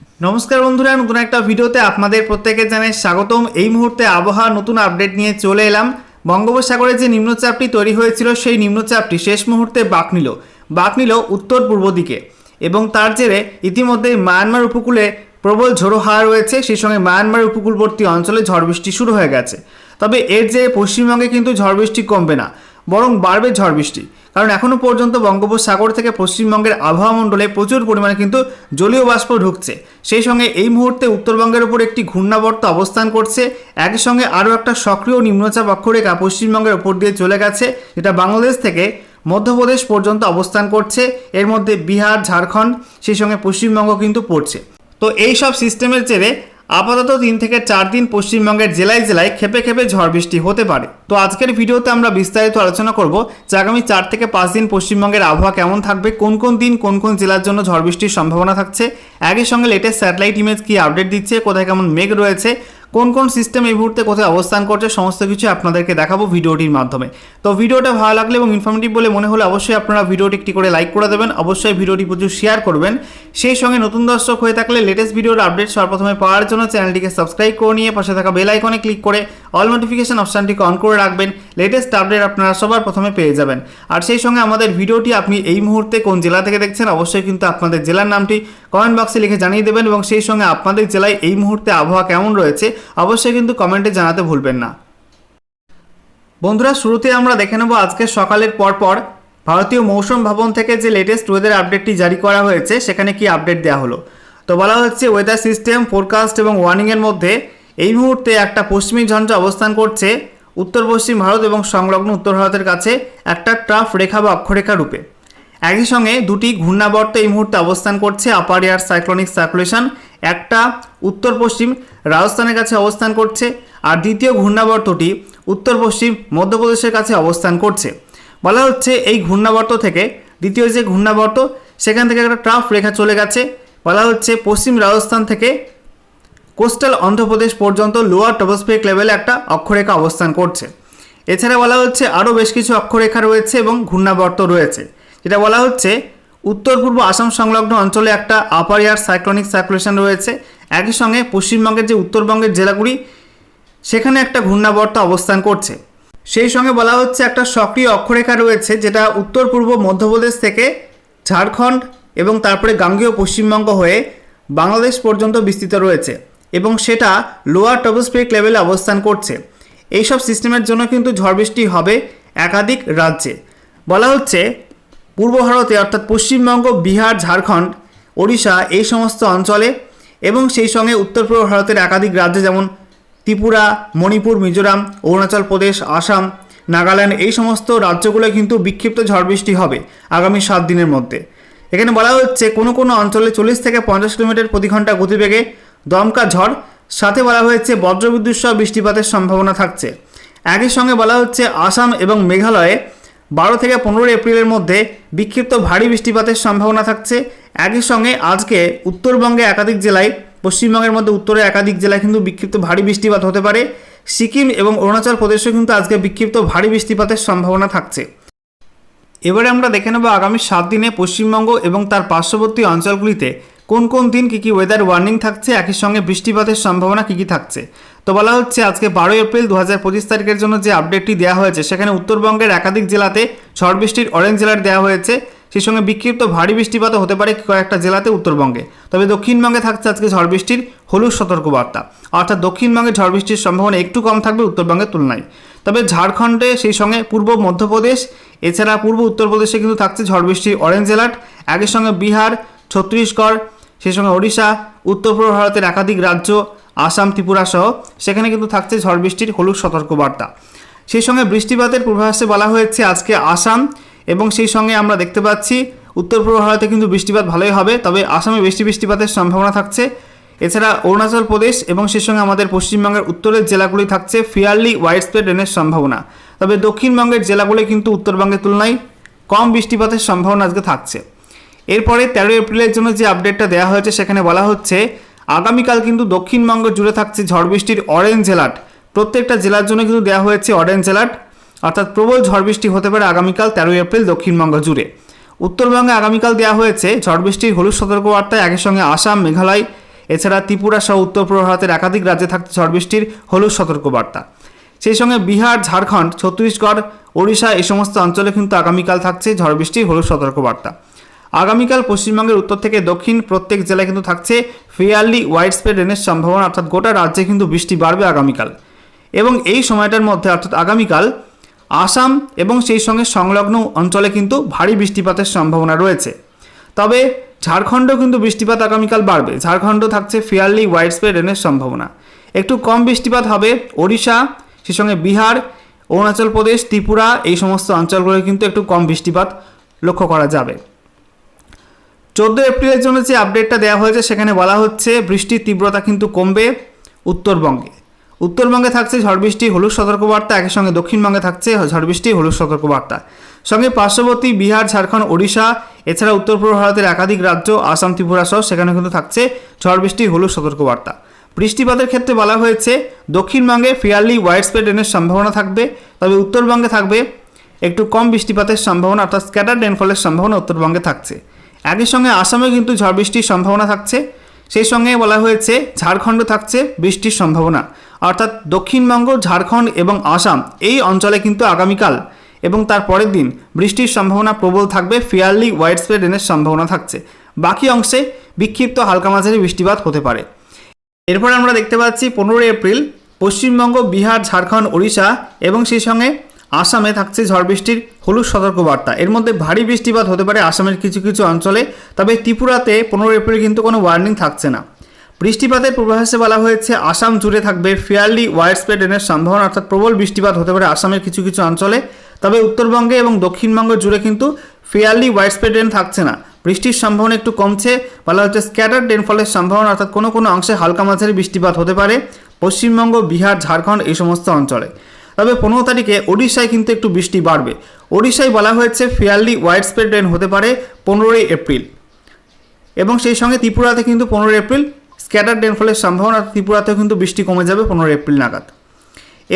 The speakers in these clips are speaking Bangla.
নমস্কার বন্ধুরা, নতুন একটা ভিডিওতে আপনাদের প্রত্যেকে জানাই স্বাগতম। এই মুহূর্তে আবহাওয়া নতুন আপডেট নিয়ে চলে এলাম। বঙ্গোপসাগরে যে নিম্নচাপটি তৈরি হয়েছিল, সেই নিম্নচাপটি শেষ মুহূর্তে বাঁক নিল। বাঁক নিল উত্তর পূর্ব দিকে এবং তার জেরে ইতিমধ্যেই মায়ানমার উপকূলে প্রবল ঝোড়ো হাওয়া রয়েছে। সেই সঙ্গে মায়ানমার উপকূলবর্তী অঞ্চলে ঝড় বৃষ্টি শুরু হয়ে গেছে। তবে এর যে পশ্চিমবঙ্গে কিন্তু ঝড় বৃষ্টি কমবে না। বরং বাড়বে ঝড় বৃষ্টি। কারণ এখনও পর্যন্ত বঙ্গোপসাগর থেকে পশ্চিমবঙ্গের আবহাওয়া মণ্ডলে প্রচুর পরিমাণে কিন্তু জলীয় বাষ্প ঢুকছে। সেই সঙ্গে এই মুহূর্তে উত্তরবঙ্গের উপর একটি ঘূর্ণাবর্ত অবস্থান করছে। একই সঙ্গে আরও একটা সক্রিয় নিম্নচাপ অক্ষরেখা পশ্চিমবঙ্গের উপর দিয়ে চলে গেছে, যেটা বাংলাদেশ থেকে মধ্যপ্রদেশ পর্যন্ত অবস্থান করছে। এর মধ্যে বিহার, ঝাড়খণ্ড, সেই সঙ্গে পশ্চিমবঙ্গ কিন্তু পড়ছে। তো এই সব সিস্টেমের জেরে আপাতত তিন থেকে চার দিন পশ্চিমবঙ্গের জেলায় জেলায় খেপে খেপে ঝড় বৃষ্টি হতে পারে। তো আজকের ভিডিওতে আমরা বিস্তারিত আলোচনা করব যে আগামী চার থেকে পাঁচ দিন পশ্চিমবঙ্গের আবহাওয়া কেমন থাকবে, কোন কোন দিন কোন কোন জেলার জন্য ঝড় বৃষ্টির সম্ভাবনা থাকছে, একই সঙ্গে লেটেস্ট স্যাটেলাইট ইমেজ কি আপডেট দিচ্ছে, কোথায় কেমন মেঘ রয়েছে কোন কোন সিস্টেম এই মুহূর্তে কোথায় অবস্থান করছে, সমস্ত কিছু আপনাদেরকে দেখাবো ভিডিওটির মাধ্যমে। তো ভিডিওটা ভালো লাগলে এবং ইনফরমেটিভ বলে মনে হলে অবশ্যই আপনারা ভিডিওটি একটি করে লাইক করে দেবেন, অবশ্যই ভিডিওটি প্রচুর শেয়ার করবেন। সেই সঙ্গে নতুন দর্শক হয়ে থাকলে লেটেস্ট ভিডিওর আপডেট সর্বপ্রথমে পাওয়ার জন্য চ্যানেলটিকে সাবস্ক্রাইব করে নিয়ে পাশে থাকা বেল আইকনে ক্লিক করে অল নোটিফিকেশন অপশানটিকে অন করে রাখবেন লেটেস্ট আপডেট আপনারা সবার প্রথমে পেয়ে যাবেন। আর সেই সঙ্গে আমাদের ভিডিওটি আপনি এই মুহূর্তে কোন জেলা থেকে দেখছেন, অবশ্যই কিন্তু আপনাদের জেলার নামটি কমেন্ট বক্সে লিখে জানিয়ে দেবেন এবং সেই সঙ্গে আপনাদের জেলায় এই মুহূর্তে আবহাওয়া কেমন রয়েছে, অবশ্যই কিন্তু কমেন্টে জানাতে ভুলবেন না। বন্ধুরা, শুরুতে আমরা দেখে নেব আজকে সকালের পরপর ভারতীয় মৌসুম ভবন থেকে যে লেটেস্ট ওয়েদার আপডেটটি জারি করা হয়েছে, সেখানে কি আপডেট দেওয়া হলো? তো বলা হচ্ছে ওয়েদার সিস্টেম ফোরকাস্ট এবং ওয়ার্নিংয়ের মধ্যে এই মুহূর্তে একটা পশ্চিমী ঝঞ্ঝা অবস্থান করছে। উত্তর পশ্চিম ভারত এবং সংলগ্ন উত্তর ভারতের কাছে একটা ট্রাফ রেখা বা অক্ষরেখা রূপে। একই সঙ্গে দুটি ঘূর্ণাবর্ত এই মুহূর্তে অবস্থান করছে আপার এয়ার সাইক্লোনিক সার্কুলেশন। একটা উত্তর পশ্চিম রাজস্থানের কাছে অবস্থান করছে আর দ্বিতীয় ঘূর্ণাবর্তটি উত্তর পশ্চিম মধ্যপ্রদেশের কাছে অবস্থান করছে। বলা হচ্ছে এই ঘূর্ণাবর্ত থেকে দ্বিতীয় যে ঘূর্ণাবর্ত, সেখান থেকে একটা ট্রাফ রেখা চলে গেছে। বলা হচ্ছে পশ্চিম রাজস্থান থেকে কোস্টাল অন্ধ্রপ্রদেশ পর্যন্ত লোয়ার টপোস্ফিয়ারিক লেভেলে একটা অক্ষরেখা অবস্থান করছে। এছাড়া বলা হচ্ছে আরও বেশ কিছু অক্ষরেখা রয়েছে এবং ঘূর্ণাবর্ত রয়েছে। যেটা বলা হচ্ছে, উত্তর পূর্ব আসাম সংলগ্ন অঞ্চলে একটা আপার এয়ার সাইক্লোনিক সার্কুলেশন রয়েছে। একই সঙ্গে পশ্চিমবঙ্গের যে উত্তরবঙ্গের জেলাগুলি, সেখানে একটা ঘূর্ণাবর্ত অবস্থান করছে। সেই সঙ্গে বলা হচ্ছে একটা সক্রিয় অক্ষরেখা রয়েছে, যেটা উত্তর পূর্ব মধ্যপ্রদেশ থেকে ঝাড়খণ্ড এবং তারপরে গাঙ্গেয় পশ্চিমবঙ্গ হয়ে বাংলাদেশ পর্যন্ত বিস্তৃত রয়েছে এবং সেটা লোয়ার টপোস্ফিরিক লেভেলে অবস্থান করছে। এইসব সিস্টেমের জন্য কিন্তু ঝড় বৃষ্টি হবে একাধিক রাজ্যে। বলা হচ্ছে পূর্ব ভারতে অর্থাৎ পশ্চিমবঙ্গ, বিহার, ঝাড়খণ্ড, ওড়িশা এই সমস্ত অঞ্চলে এবং সেই সঙ্গে উত্তর পূর্ব ভারতের একাধিক রাজ্যে যেমন ত্রিপুরা, মণিপুর, মিজোরাম, অরুণাচল প্রদেশ, আসাম, নাগাল্যান্ড এই সমস্ত রাজ্যগুলো কিন্তু বিক্ষিপ্ত ঝড় বৃষ্টি হবে আগামী সাত দিনের মধ্যে। এখানে বলা হচ্ছে কোনো কোনো অঞ্চলে চল্লিশ থেকে পঞ্চাশ কিলোমিটার প্রতি ঘণ্টা গতিবেগে দমকা ঝড়, সাথে বলা হয়েছে বজ্রবিদ্যুৎ সহ বৃষ্টিপাতের সম্ভাবনা থাকছে। একই সঙ্গে বলা হচ্ছে আসাম এবং মেঘালয়ে বারো থেকে পনেরোই এপ্রিলের মধ্যে বিক্ষিপ্ত ভারী বৃষ্টিপাতের সম্ভাবনা থাকছে। একই সঙ্গে আজকে উত্তরবঙ্গে একাধিক জেলায়, পশ্চিমবঙ্গের মধ্যে উত্তরে একাধিক জেলায় কিন্তু বিক্ষিপ্ত ভারী বৃষ্টিপাত হতে পারে। সিকিম এবং অরুণাচল প্রদেশেও কিন্তু আজকে বিক্ষিপ্ত ভারী বৃষ্টিপাতের সম্ভাবনা থাকছে। এবারে আমরা দেখে নেব আগামী সাত দিনে পশ্চিমবঙ্গ এবং তার পার্শ্ববর্তী অঞ্চলগুলিতে কোন কোন দিন কী কী ওয়েদার ওয়ার্নিং থাকছে, একই সঙ্গে বৃষ্টিপাতের সম্ভাবনা কী কী থাকছে? তো বলা হচ্ছে আজকে বারোই এপ্রিল দু হাজার পঁচিশ তারিখের জন্য যে আপডেটটি দেওয়া হয়েছে, সেখানে উত্তরবঙ্গের একাধিক জেলাতে ঝড় বৃষ্টির অরেঞ্জ অ্যালার্ট দেওয়া হয়েছে। সেই সঙ্গে বিক্ষিপ্ত ভারী বৃষ্টিপাতও হতে পারে কয়েকটা জেলাতে উত্তরবঙ্গে। তবে দক্ষিণবঙ্গে থাকছে আজকে ঝড় বৃষ্টির হলুদ সতর্কবার্তা। অর্থাৎ দক্ষিণবঙ্গে ঝড় বৃষ্টির সম্ভাবনা একটু কম থাকবে উত্তরবঙ্গের তুলনায়। তবে ঝাড়খণ্ডে সেই সঙ্গে পূর্ব মধ্যপ্রদেশ, এছাড়া পূর্ব উত্তরপ্রদেশে কিন্তু থাকছে ঝড় বৃষ্টির অরেঞ্জ অ্যালার্ট একই সঙ্গে বিহার, ছত্তিশগড় সেই সঙ্গে ওড়িশা, উত্তর পূর্ব ভারতের একাধিক রাজ্য, আসাম, ত্রিপুরা সহ সেখানে কিন্তু থাকছে ঝড় বৃষ্টির হলুদ সতর্কবার্তা। সেই সঙ্গে বৃষ্টিপাতের পূর্বাভাসে বলা হয়েছে আজকে আসাম এবং সেই সঙ্গে আমরা দেখতে পাচ্ছি উত্তর পূর্ব ভারতে কিন্তু বৃষ্টিপাত ভালোই হবে, তবে আসামে বেশি বৃষ্টিপাতের সম্ভাবনা থাকছে। এছাড়া অরুণাচল প্রদেশ এবং সেই সঙ্গে আমাদের পশ্চিমবঙ্গের উত্তরের জেলাগুলি থাকছে ফিয়ারলি ওয়াইড স্প্রেড রেনের সম্ভাবনা। তবে দক্ষিণবঙ্গের জেলাগুলি কিন্তু উত্তরবঙ্গের তুলনায় কম বৃষ্টিপাতের সম্ভাবনা আজকে থাকছে। এরপরে তেরোই এপ্রিলের জন্য যে আপডেটটা দেওয়া হয়েছে, সেখানে বলা হচ্ছে, আগামীকাল কিন্তু দক্ষিণবঙ্গ জুড়ে থাকছে ঝড় বৃষ্টির অরেঞ্জ অ্যালার্ট প্রত্যেকটা জেলার জন্য কিন্তু দেওয়া হয়েছে অরেঞ্জ অ্যালার্ট অর্থাৎ প্রবল ঝড় বৃষ্টি হতে পারে আগামীকাল তেরোই এপ্রিল দক্ষিণবঙ্গ জুড়ে। উত্তরবঙ্গে আগামীকাল দেওয়া হয়েছে, ঝড় বৃষ্টির হলুদ সতর্কবার্তায় একই সঙ্গে আসাম, মেঘালয়, এছাড়া ত্রিপুরা সহ উত্তর পূর্ব ভারতের একাধিক রাজ্যে থাকছে ঝড় বৃষ্টির হলুদ সতর্কবার্তা। সেই সঙ্গে বিহার, ঝাড়খণ্ড, ছত্তিশগড়, ওড়িশা, এই সমস্ত অঞ্চলে কিন্তু আগামীকাল থাকছে ঝড় বৃষ্টির হলুদ সতর্কবার্তা। আগামীকাল পশ্চিমবঙ্গের উত্তর থেকে দক্ষিণ প্রত্যেক জেলায় কিন্তু থাকছে ফেয়ারলি ওয়াইড স্প্রেড রেনের সম্ভাবনা, অর্থাৎ গোটা রাজ্যে কিন্তু বৃষ্টি বাড়বে আগামীকাল। এবং এই সময়টার মধ্যে, অর্থাৎ আগামীকাল, আসাম এবং সেই সঙ্গে সংলগ্ন অঞ্চলে কিন্তু ভারী বৃষ্টিপাতের সম্ভাবনা রয়েছে। তবে ঝাড়খণ্ডেও কিন্তু বৃষ্টিপাত আগামীকাল বাড়বে। ঝাড়খণ্ড থাকছে ফেয়ারলি ওয়াইড স্প্রেড রেনের সম্ভাবনা। একটু কম বৃষ্টিপাত হবে ওড়িশা, সেই সঙ্গে বিহার, অরুণাচল প্রদেশ, ত্রিপুরা, এই সমস্ত অঞ্চলগুলোয় কিন্তু একটু কম বৃষ্টিপাত লক্ষ্য করা যাবে। চোদ্দ এপ্রিলের জন্য যে আপডেটটা দেওয়া হয়েছে, সেখানে বলা হচ্ছে বৃষ্টির তীব্রতা কিন্তু কমবে উত্তরবঙ্গে। উত্তরবঙ্গে থাকছে ঝড় বৃষ্টি, হলুদ সতর্কবার্তা, একই সঙ্গে দক্ষিণবঙ্গে থাকছে ঝড় বৃষ্টি, হলুদ সতর্কবার্তা। সঙ্গে পার্শ্ববর্তী বিহার, ঝাড়খণ্ড, ওড়িশা, এছাড়া উত্তর পূর্ব ভারতের একাধিক রাজ্য, আসাম, ত্রিপুরা সহ সেখানে কিন্তু থাকছে ঝড় বৃষ্টি, হলুদ সতর্কবার্তা। বৃষ্টিপাতের ক্ষেত্রে বলা হয়েছে, দক্ষিণবঙ্গে ফেয়ারলি ওয়াইড স্প্রেড রেনের সম্ভাবনা থাকবে, তবে উত্তরবঙ্গে থাকবে একটু কম বৃষ্টিপাতের সম্ভাবনা, অর্থাৎ স্ক্যাটার রেনফলের সম্ভাবনা উত্তরবঙ্গে থাকছে। একই সঙ্গে আসামে কিন্তু ঝড় বৃষ্টির সম্ভাবনা থাকছে। সেই সঙ্গে বলা হয়েছে ঝাড়খণ্ড থাকছে বৃষ্টির সম্ভাবনা। অর্থাৎ দক্ষিণবঙ্গ, ঝাড়খণ্ড এবং আসাম এই অঞ্চলে কিন্তু আগামীকাল এবং তার পরের দিন বৃষ্টির সম্ভাবনা প্রবল থাকবে ফেয়ারলি ওয়াইড স্প্রেড রেনের সম্ভাবনা থাকছে। বাকি অংশে বিক্ষিপ্ত হালকা মাঝারি বৃষ্টিপাত হতে পারে। এরপর আমরা দেখতে পাচ্ছি পনেরোই এপ্রিল পশ্চিমবঙ্গ, বিহার, ঝাড়খণ্ড, ওড়িশা এবং সেই সঙ্গে আসামে থাকছে ঝড় বৃষ্টির হলুদ সতর্কবার্তা। এর মধ্যে ভারী বৃষ্টিপাত হতে পারে আসামের কিছু কিছু অঞ্চলে, তবে ত্রিপুরাতে পনেরো এপ্রিল কিন্তু কোনো ওয়ার্নিং থাকছে না। বৃষ্টিপাতের পূর্বাভাসে বলা হয়েছে, আসাম জুড়ে থাকবে ফেয়ারলি ওয়াইড সম্ভাবনা, অর্থাৎ প্রবল বৃষ্টিপাত হতে পারে আসামের কিছু কিছু অঞ্চলে। তবে উত্তরবঙ্গে এবং দক্ষিণবঙ্গ জুড়ে কিন্তু ফেয়ারলি ওয়াইড থাকছে না। বৃষ্টির সম্ভাবনা একটু কমছে, বলা হচ্ছে স্ক্যাটার রেনফলের সম্ভাবনা, অর্থাৎ কোনো কোনো অংশে হালকা মাঝারি বৃষ্টিপাত হতে পারে। পশ্চিমবঙ্গ, বিহার, ঝাড়খণ্ড এই সমস্ত অঞ্চলে। তবে পনেরো তারিখে ওড়িশায় কিন্তু একটু বৃষ্টি বাড়বে। ওড়িশায় বলা হয়েছে ফেয়ারলি ওয়াইড স্প্রেড রেন হতে পারে পনেরোই এপ্রিল। এবং সেই সঙ্গে ত্রিপুরাতে কিন্তু পনেরোই এপ্রিল, স্ক্যাটার রেনফলের সম্ভাবনা ত্রিপুরাতেও কিন্তু বৃষ্টি কমে যাবে পনেরোই এপ্রিল নাগাদ।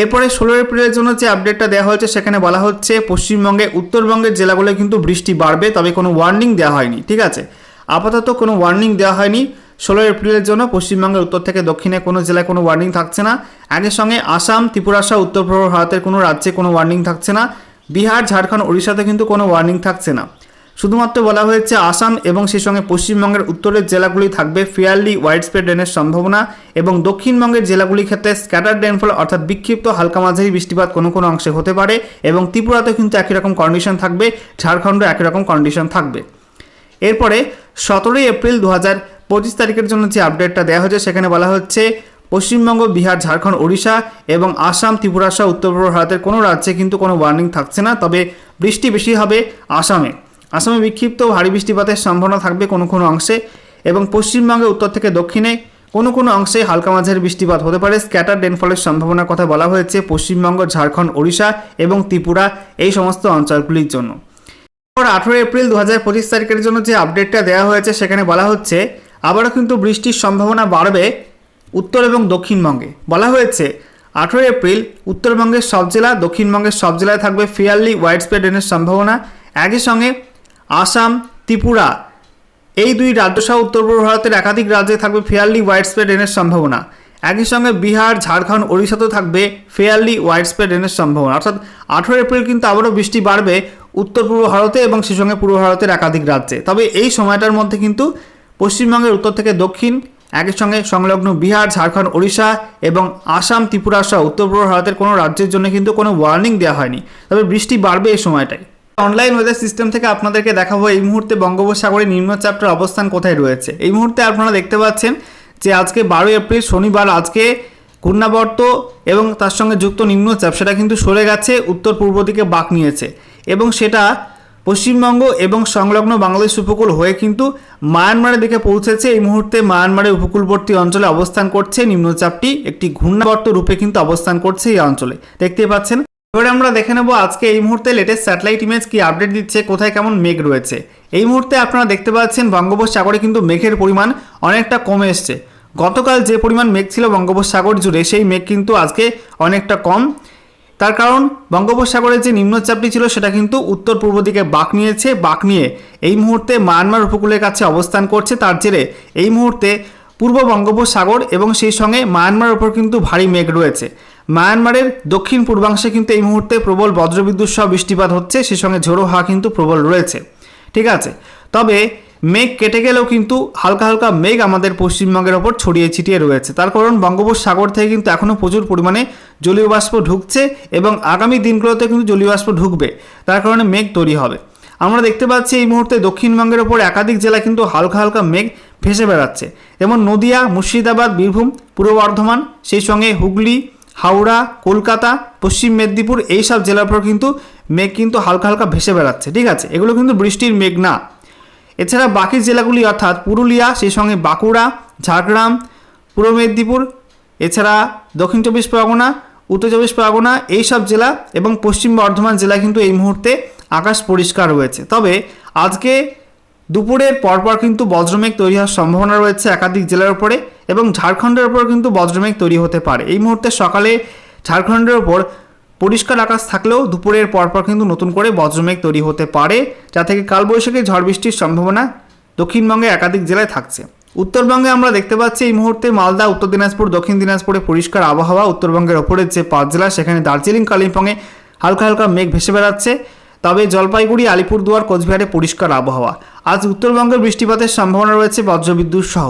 এরপরে ষোলো এপ্রিলের জন্য যে আপডেটটা দেওয়া হয়েছে, সেখানে বলা হচ্ছে পশ্চিমবঙ্গে, উত্তরবঙ্গের জেলাগুলোয় কিন্তু বৃষ্টি বাড়বে, তবে কোনো ওয়ার্নিং দেওয়া হয়নি, ঠিক আছে? আপাতত কোনো ওয়ার্নিং দেওয়া হয়নি। ষোলো এপ্রিলের জন্য পশ্চিমবঙ্গের উত্তর থেকে দক্ষিণে কোনো জেলায় কোনো ওয়ার্নিং থাকছে না। আগের সঙ্গে আসাম, ত্রিপুরা সহ উত্তর পূর্ব ভারতের কোনো রাজ্যে কোনো ওয়ার্নিং থাকছে না। বিহার, ঝাড়খণ্ড, ওড়িশাতে কিন্তু কোনো ওয়ার্নিং থাকছে না। শুধুমাত্র বলা হয়েছে আসাম এবং সেই সঙ্গে পশ্চিমবঙ্গের উত্তরের জেলাগুলি থাকবে ফেয়ারলি ওয়াইড স্প্রেড রেনের সম্ভাবনা এবং দক্ষিণবঙ্গের জেলাগুলির ক্ষেত্রে স্ক্যাটার রেনফল অর্থাৎ বিক্ষিপ্ত হালকা মাঝারি বৃষ্টিপাত কোনো কোনো অংশে হতে পারে এবং ত্রিপুরাতে কিন্তু একই রকম কন্ডিশন থাকবে ঝাড়খণ্ড একই রকম কন্ডিশন থাকবে। এরপরে সতেরোই এপ্রিল দু হাজার পঁচিশ তারিখের জন্য যে আপডেটটা দেওয়া হয়েছে, সেখানে বলা হচ্ছে পশ্চিমবঙ্গ, বিহার, ঝাড়খণ্ড, ওড়িশা এবং আসাম, ত্রিপুরা সহ উত্তর পূর্ব ভারতের কোনো রাজ্যে কিন্তু কোনো ওয়ার্নিং থাকছে না। তবে বৃষ্টি বেশি হবে আসামে। আসামে বিক্ষিপ্ত ভারী বৃষ্টিপাতের সম্ভাবনা থাকবে কোনো কোনো অংশে এবং পশ্চিমবঙ্গে উত্তর থেকে দক্ষিণে কোনো কোনো অংশে হালকা মাঝের বৃষ্টিপাত হতে পারে। স্ক্যাটার ডেনফলের সম্ভাবনার কথা বলা হয়েছে পশ্চিমবঙ্গ, ঝাড়খণ্ড, ওড়িশা এবং ত্রিপুরা এই সমস্ত অঞ্চলগুলির জন্য। আঠেরো এপ্রিল দু হাজার পঁচিশ তারিখের জন্য যে আপডেটটা দেওয়া হয়েছে, সেখানে বলা হচ্ছে আবারও কিন্তু বৃষ্টির সম্ভাবনা বাড়বে উত্তর এবং দক্ষিণবঙ্গে। বলা হয়েছে আঠেরো এপ্রিল উত্তরবঙ্গের সব জেলা, দক্ষিণবঙ্গের সব জেলায় থাকবে ফেয়ারলি ওয়াইড স্প্রেড রেনের সম্ভাবনা। একই সঙ্গে আসাম, ত্রিপুরা, এই দুই রাজ্য সহ উত্তর পূর্ব ভারতের একাধিক রাজ্যে থাকবে ফেয়ারলি ওয়াইড স্প্রেড রেনের সম্ভাবনা। একই সঙ্গে বিহার, ঝাড়খণ্ড, ওড়িশাতেও থাকবে ফেয়ারলি ওয়াইড স্প্রেড রেনের সম্ভাবনা। অর্থাৎ আঠেরো এপ্রিল কিন্তু আবারও বৃষ্টি বাড়বে উত্তর পূর্ব ভারতে এবং সেই সঙ্গে পূর্ব ভারতের একাধিক রাজ্যে। তবে এই সময়টার মধ্যে কিন্তু পশ্চিমবঙ্গের উত্তর থেকে দক্ষিণ, একই সঙ্গে সংলগ্ন বিহার, ঝাড়খণ্ড, ওড়িশা এবং আসাম, ত্রিপুরা সহ উত্তর পূর্ব ভারতের কোনো রাজ্যের জন্য কিন্তু কোনো ওয়ার্নিং দেওয়া হয়নি। তবে বৃষ্টি বাড়বে এই সময়টায়। অনলাইন ওয়েদার সিস্টেম থেকে আপনাদেরকে দেখাবো এই মুহূর্তে বঙ্গোপসাগরে নিম্নচাপটার অবস্থান কোথায় রয়েছে। এই মুহূর্তে আপনারা দেখতে পাচ্ছেন যে আজকে বারোই এপ্রিল শনিবার আজকে ঘূর্ণাবর্ত এবং তার সঙ্গে যুক্ত নিম্নচাপ সেটা কিন্তু সরে গেছে, উত্তর পূর্ব দিকে বাঁক নিয়েছে এবং সেটা পশ্চিমবঙ্গ এবং সংলগ্ন বাংলাদেশ উপকূল হয়ে কিন্তু মায়ানমারের দিকে পৌঁছেছে। এই মুহূর্তে মায়ানমারের উপকূলবর্তী অঞ্চলে অবস্থান করছে। নিম্নচাপটি একটি ঘূর্ণাবর্ত রূপে কিন্তু অবস্থান করছে এই অঞ্চলে। দেখতেই পাচ্ছেন? এবারে আমরা দেখে নেব আজকে এই মুহূর্তে লেটেস্ট স্যাটেলাইট ইমেজ কি আপডেট দিচ্ছে, কোথায় কেমন মেঘ রয়েছে। এই মুহূর্তে আপনারা দেখতে পাচ্ছেন বঙ্গোপসাগরে কিন্তু মেঘের পরিমাণ অনেকটা কমে এসছে। গতকাল যে পরিমাণ মেঘ ছিল বঙ্গোপসাগর জুড়ে, সেই মেঘ কিন্তু আজকে অনেকটা কম। তার কারণ বঙ্গোপসাগরের যে নিম্নচাপটি ছিল সেটা কিন্তু উত্তর পূর্ব দিকে বাঁক নিয়েছে, বাঁক নিয়ে এই মুহূর্তে মায়ানমার উপকূলের কাছে অবস্থান করছে। তার জেরে এই মুহূর্তে পূর্ব বঙ্গোপসাগর এবং সেই সঙ্গে মায়ানমারের ওপর কিন্তু ভারী মেঘ রয়েছে। মায়ানমারের দক্ষিণ পূর্বাংশে কিন্তু এই মুহূর্তে প্রবল বজ্রবিদ্যুৎ সহ বৃষ্টিপাত হচ্ছে, সেই সঙ্গে ঝোড়ো হাওয়া কিন্তু প্রবল রয়েছে। ঠিক আছে, তবে মেঘ কেটে গেলেও কিন্তু হালকা হালকা মেঘ আমাদের পশ্চিমবঙ্গের ওপর ছড়িয়ে ছিটিয়ে রয়েছে। তার কারণ বঙ্গোপসাগর থেকে কিন্তু এখনও প্রচুর পরিমাণে জলীয় বাষ্প ঢুকছে এবং আগামী দিনগুলোতে কিন্তু জলীয় বাষ্প ঢুকবে। তার কারণে মেঘ তৈরি হবে। আমরা দেখতে পাচ্ছি এই মুহূর্তে দক্ষিণবঙ্গের ওপর একাধিক জেলা কিন্তু হালকা হালকা মেঘ ভেসে বেড়াচ্ছে। যেমন নদিয়া, মুর্শিদাবাদ, বীরভূম, পূর্ব বর্ধমান, সেই সঙ্গে হুগলি, হাওড়া, কলকাতা, পশ্চিম মেদিনীপুর, এই সব জেলার উপর কিন্তু মেঘ কিন্তু হালকা হালকা ভেসে বেড়াচ্ছে। ঠিক আছে? এগুলো কিন্তু বৃষ্টির মেঘ না। এছাড়া বাকি জেলাগুলি অর্থাৎ পুরুলিয়া, সেই সঙ্গে বাঁকুড়া, ঝাড়গ্রাম, পূর্ব মেদিনীপুর, এছাড়া দক্ষিণ চব্বিশ পরগনা, উত্তর চব্বিশ পরগনা, এইসব জেলা এবং পশ্চিম বর্ধমান জেলা কিন্তু এই মুহূর্তে আকাশ পরিষ্কার রয়েছে। তবে আজকে দুপুরের পরপর কিন্তু বজ্রমেঘ তৈরি হওয়ার সম্ভাবনা রয়েছে একাধিক জেলার উপরে এবং ঝাড়খণ্ডের ওপর কিন্তু বজ্রমেঘ তৈরি হতে পারে। এই মুহূর্তে সকালে ঝাড়খণ্ডের ওপর পরিষ্কার আকাশ থাকলেও দুপুরের পরপর কিন্তু নতুন করে বজ্রমেঘ তৈরি হতে পারে, যা থেকে কালবৈশাখী ঝড় বৃষ্টির সম্ভাবনা দক্ষিণবঙ্গে একাধিক জেলায় থাকছে। উত্তরবঙ্গে আমরা দেখতে পাচ্ছি এই মুহূর্তে মালদা, উত্তর দিনাজপুর, দক্ষিণ দিনাজপুরে পরিষ্কার আবহাওয়া, উত্তরবঙ্গের ওপরের যে পাঁচ জেলা, সেখানে দার্জিলিং, কালিম্পংয়ে হালকা হালকা মেঘ ভেসে বেড়াচ্ছে। তবে জলপাইগুড়ি, আলিপুরদুয়ার, কোচবিহারে পরিষ্কার আবহাওয়া। আজ উত্তরবঙ্গে বৃষ্টিপাতের সম্ভাবনা রয়েছে বজ্রবিদ্যুৎ সহ।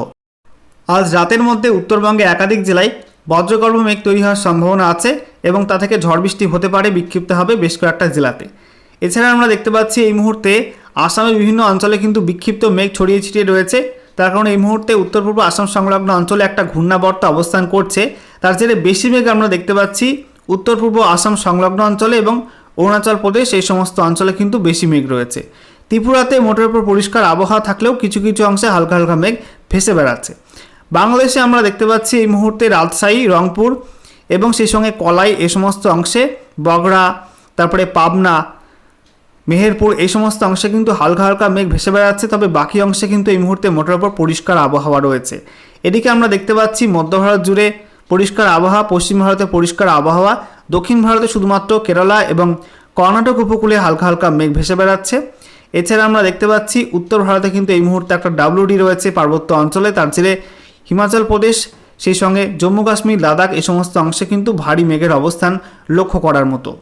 আজ রাতের মধ্যে উত্তরবঙ্গে একাধিক জেলায় বজ্রগর্ভ মেঘ তৈরি হওয়ার সম্ভাবনা আছে এবং তা থেকে ঝড় বৃষ্টি হতে পারে, বিক্ষিপ্ত হবে বেশ কয়েকটা জেলাতে। এছাড়া আমরা দেখতে পাচ্ছি এই মুহূর্তে আসামের বিভিন্ন অঞ্চলে কিন্তু বিক্ষিপ্ত মেঘ ছড়িয়ে ছিটিয়ে রয়েছে। তার কারণে এই মুহূর্তে উত্তর পূর্ব আসাম সংলগ্ন অঞ্চলে একটা ঘূর্ণাবর্ত অবস্থান করছে। তার জেরে বেশি মেঘ আমরা দেখতে পাচ্ছি উত্তর পূর্ব আসাম সংলগ্ন অঞ্চলে এবং অরুণাচল প্রদেশ, এই সমস্ত অঞ্চলে কিন্তু বেশি মেঘ রয়েছে। ত্রিপুরাতে মোটের উপর পরিষ্কার আবহাওয়া থাকলেও কিছু কিছু অংশে হালকা হালকা মেঘ ভেসে বেড়াচ্ছে। বাংলাদেশে আমরা দেখতে পাচ্ছি এই মুহূর্তে রাজশাহী, রংপুর এবং সেই সঙ্গে কলাই এ সমস্ত অংশে, বগড়া, তারপরে পাবনা, মেহেরপুর এই সমস্ত অংশে কিন্তু হালকা হালকা মেঘ ভেসে বেড়াচ্ছে, তবে বাকি অংশে কিন্তু এই মুহূর্তে মোটের উপর পরিষ্কার আবহাওয়া রয়েছে। এদিকে আমরা দেখতে পাচ্ছি মধ্য ভারত জুড়ে পরিষ্কার আবহাওয়া, পশ্চিম ভারতে পরিষ্কার আবহাওয়া, দক্ষিণ ভারতে শুধুমাত্র কেরালা এবং কর্ণাটক উপকূলে হালকা হালকা মেঘ ভেসে বেড়াচ্ছে। এছাড়া আমরা দেখতে পাচ্ছি উত্তর ভারতে কিন্তু এই মুহূর্তে একটা ডাব্লিউডি রয়েছে পার্বত্য অঞ্চলে, তার জেরে হিমাচল প্রদেশ, সেই সঙ্গে জম্মু কাশ্মীর, লাদাখ, এ সমস্ত অংশে কিন্তু ভারী মেঘের অবস্থান লক্ষ্য করার মতো।